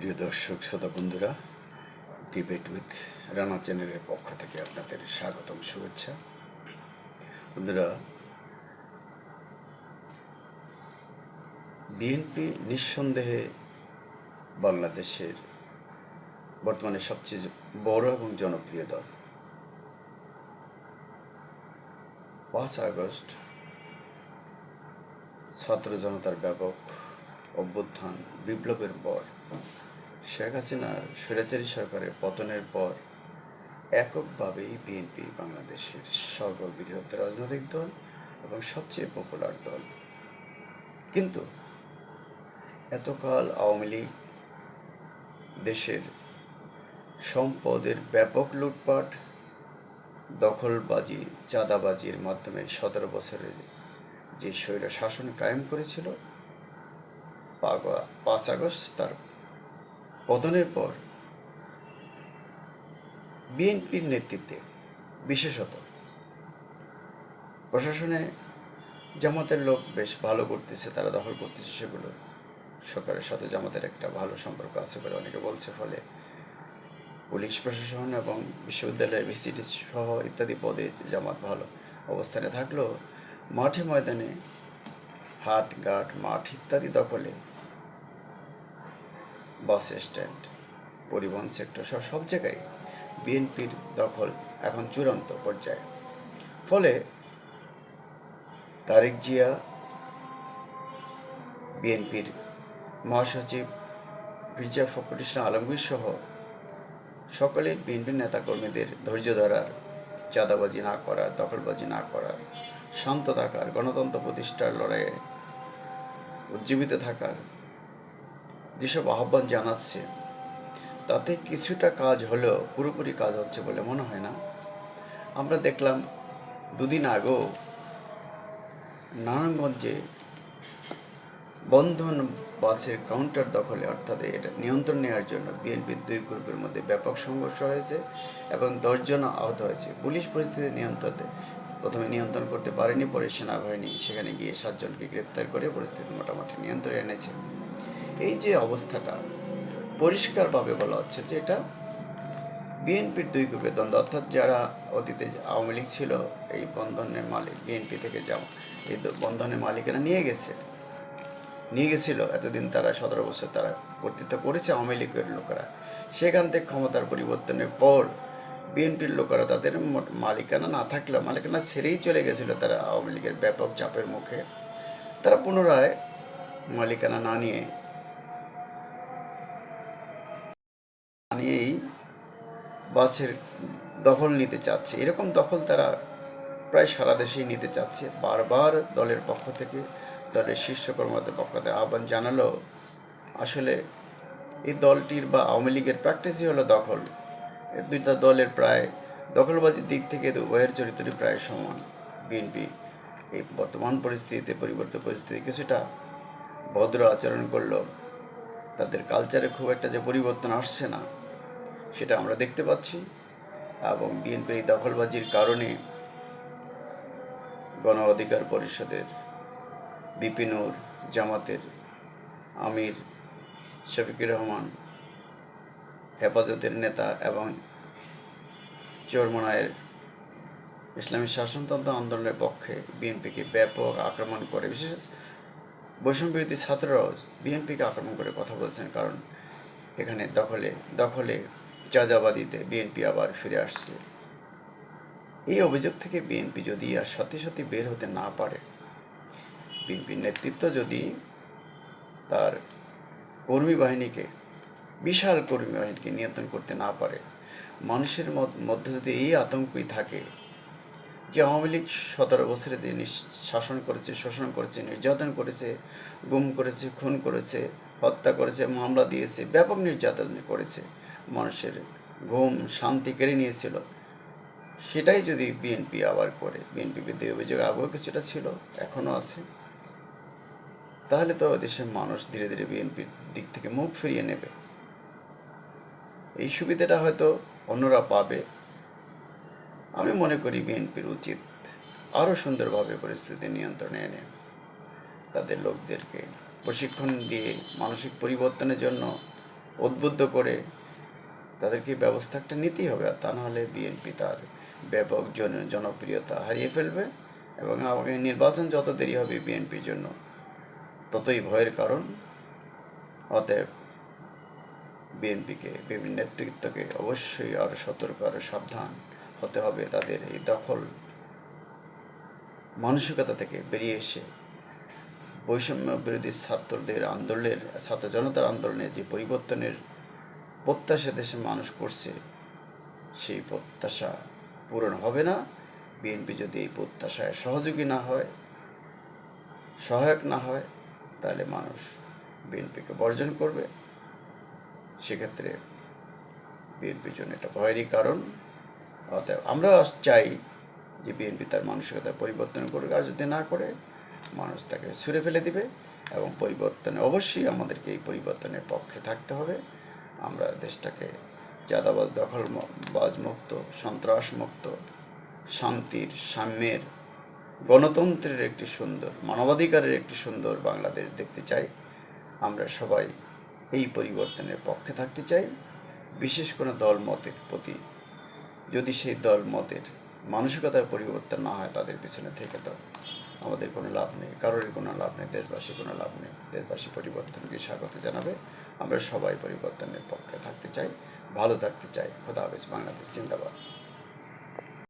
প্রিয় দর্শক, শ্রোতা বন্ধুরা ডিবেট উইথ রানা চ্যানেলের পক্ষ থেকে আপনাদের স্বাগতম, শুভেচ্ছা। বন্ধুরা বিএনপি নিঃসন্দেহে বাংলাদেশের বর্তমানে সবচেয়ে বড় এবং জনপ্রিয় দল। পাঁচ আগস্ট, ছাত্র জনতার ব্যাপক অভ্যুত্থান, বিপ্লবের পর শেখ হাসিনার স্বৈরাচারী সরকারের পতনের পর এককভাবেই বিএনপি বাংলাদেশের সর্ববৃহৎ রাজনৈতিক দল এবং সবচেয়ে পপুলার দল। কিন্তু এতকাল আওয়ামী লীগ দেশের সম্পদের ব্যাপক লুটপাট, দখলবাজি, চাঁদাবাজির মাধ্যমে সতেরো বছরে যে স্বৈর শাসন কায়েম করেছিল পাঁচ আগস্ট তার পতনের পর বিএনপির নেতৃত্বে, বিশেষত প্রশাসনে জামাতের লোক বেশ ভালো করতেছে, তারা দখল করতেছে সেগুলো। সরকারের সাথে জামাতের একটা ভালো সম্পর্ক আছে বলে অনেকে বলছে, ফলে পুলিশ প্রশাসন এবং বিশ্ববিদ্যালয়ের ভিসিটি সহ ইত্যাদি পদে জামাত ভালো অবস্থানে থাকলেও মাঠে ময়দানে হাট ঘাট মাঠ ইত্যাদি দখলে বাস স্ট্যান্ড, পরিবহন সেক্টর সহ সব জায়গায় বিএনপির দখল এখন চূড়ান্ত পর্যায়ে। ফলে তারেক জিয়া, বিএনপির মহাসচিব মির্জা ফখরুল ইসলাম আলমগীর সহ সকলে বিএনপির নেতাকর্মীদের ধৈর্য ধরার, চাঁদাবাজি না করার, দখলবাজি না করার, শান্ত থাকার, গণতন্ত্র প্রতিষ্ঠার লড়াইয়ে উজ্জীবিত থাকার যেসব আহ্বান জানাচ্ছে, তাতে কিছুটা কাজ হলেও পুরোপুরি কাজ হচ্ছে বলে মনে হয় না। আমরা দেখলাম দুদিন আগেও নারায়ণগঞ্জে বন্ধন বাসের কাউন্টার দখলে, অর্থাৎ এর নিয়ন্ত্রণ নেওয়ার জন্য বিএনপির দুই গ্রুপের মধ্যে ব্যাপক সংঘর্ষ হয়েছে এবং দশজন আহত হয়েছে। পুলিশ পরিস্থিতি নিয়ন্ত্রণে, প্রথমে নিয়ন্ত্রণ করতে পারেনি, পরে সেনাবাহিনী সেখানে গিয়ে সাতজনকে গ্রেপ্তার করে পরিস্থিতি মোটামুটি নিয়ন্ত্রণে এনেছে। এই যে অবস্থাটা, পরিষ্কারভাবে বলা হচ্ছে যে এটা বিএনপির দুই গ্রুপের দ্বন্দ্ব, অর্থাৎ যারা অতীতে আওয়ামী লীগ ছিল, এই বন্ধনের মালিক, বিএনপি থেকে যাওয়া এই বন্ধনের মালিকেরা নিয়ে গেছে। নিয়ে গেছিল, এতদিন তারা, সতেরো বছর তারা কর্তৃত্ব করেছে আওয়ামী লীগের লোকেরা। সেখান থেকে ক্ষমতার পরিবর্তনের পর বিএনপির লোকেরা তাদের মালিকানা না থাকলেও, মালিকানা ছেড়েই চলে গেছিল তারা আওয়ামী লীগের ব্যাপক চাপের মুখে। তারা পুনরায় মালিকানা না নিয়ে নিয়েই বাসের দখল নিতে চাচ্ছে। এরকম দখল তারা প্রায় সারা দেশেই নিতে চাচ্ছে। বারবার দলের পক্ষ থেকে, দলের শীর্ষ কর্মকর্তার পক্ষ থেকে আহ্বান জানালো, আসলে এই দলটির বা আওয়ামী লীগের প্র্যাকটিসই হলো দখল। এর দুইটা দলের প্রায় দখলবাজির দিক থেকে উভয়ের চরিত্রই প্রায় সমান। বিএনপি এই বর্তমান পরিস্থিতিতে, পরিবর্তিত পরিস্থিতি কিছুটা ভদ্র আচরণ করল। তাদের কালচারে খুব একটা যে পরিবর্তন আসছে না। সেটা আমরা দেখতে পাচ্ছি। এবং বিএনপির দখলবাজির কারণে গণ অধিকার পরিষদের বিপিনুর জামাতের আমির, শফিকুর রহমান, হেফাজতের নেতা এবং চরমনায়ের ইসলামী শাসনতন্ত্র আন্দোলনের পক্ষে বিএনপিকে ব্যাপক আক্রমণ করে। বিশেষ বৈষম্য বিরোধী ছাত্ররাও বিএনপিকে আক্রমণ করে কথা বলছেন, কারণ এখানে দখলে দখলে চাঁদাবাদিতে বিএনপি আবার ফিরে আসছে। এই অভিযোগ থেকে বিএনপি যদি আর সত্যি সত্যি বের হতে না পারে বিএনপির নেতৃত্ব যদি তার কর্মী বাহিনীকে, বিশাল কর্মী বাহিনীকে নিয়ন্ত্রণ করতে না পারে, মানুষের মধ্যে যদি এই আতঙ্কই থাকে যে আওয়ামী লীগ সতেরো বছরে যে শাসন করেছে, শোষণ করেছে, নির্যাতন করেছে, গুম করেছে, খুন করেছে, হত্যা করেছে, মামলা দিয়েছে, ব্যাপক নির্যাতন করেছে মানুষের ঘুম শান্তি কেড়ে নিয়েছিল। সেটাই যদি বিএনপি আবার করে বিএনপি বিরুদ্ধে অভিযোগ আগেও কিছুটা ছিল, এখনও আছে। তাহলে তো দেশের মানুষ ধীরে ধীরে বিএনপির দিক থেকে মুখ ফিরিয়ে নেবে। এই সুবিধাটা হয়তো অন্যরা পাবে। আমি মনে করি বিএনপির উচিত আরও সুন্দরভাবে পরিস্থিতি নিয়ন্ত্রণে এনে তাদের লোকদেরকে প্রশিক্ষণ দিয়ে মানসিক পরিবর্তনের জন্য উদ্বুদ্ধ করে তাদেরকে ব্যবস্থা একটা নিতেই হবে? আর তা নাহলে বিএনপি তার ব্যাপক জন, জনপ্রিয়তা হারিয়ে ফেলবে এবং আগামী নির্বাচন যত দেরি হবে বিএনপির জন্য, ততই ভয়ের কারণ। অতএব বিএনপিকে বিভিন্ন নেতৃত্বকে অবশ্যই আরও সতর্ক আরও সাবধান হতে হবে তাদের এই দখল মানসিকতা থেকে বেরিয়ে এসে। বৈষম্য বিরোধী ছাত্রদের আন্দোলনের, ছাত্র জনতার আন্দোলনে যে পরিবর্তনের প্রত্যাশা দেশে মানুষ করছে, সেই প্রত্যাশা পূরণ হবে না। বিএনপি যদি এই প্রত্যাশায় সহযোগী না হয়, সহায়ক না হয়, তাহলে মানুষ বিএনপিকে বর্জন করবে। সেক্ষেত্রে বিএনপির জন্য এটা ভয়েরই কারণ। অতএব আমরা চাই যে বিএনপি তার মানসিকতা পরিবর্তন করুক, আর যদি না করে, মানুষ তাকে ছুঁড়ে ফেলে দিবে এবং পরিবর্তনে অবশ্যই আমাদেরকে এই পরিবর্তনের পক্ষে থাকতে হবে। আমরা দেশটাকে চাঁদাবাজ দখল মুক্ত সন্ত্রাস মুক্ত শান্তির, সাম্যের, গণতন্ত্রের একটি সুন্দর, মানবাধিকারের একটি সুন্দর বাংলাদেশ দেখতে চাই। আমরা সবাই এই পরিবর্তনের পক্ষে থাকতে চাই। বিশেষ কোনো দল মতের প্রতি যদি সেই দল মতের মানসিকতার পরিবর্তন না হয়, তাদের পিছনে থেকে তো আমাদের কোনো লাভ নেই কারোর কোনো লাভ নেই দেশবাসী কোনো লাভ নেই। দেশবাসী পরিবর্তনকে স্বাগত জানাবে। আমরা সবাই পরিবর্তনের পক্ষে থাকতে চাই, ভালো থাকতে চাই। খোদা হাফেজ, বাংলাদেশ, জিন্দাবাদ।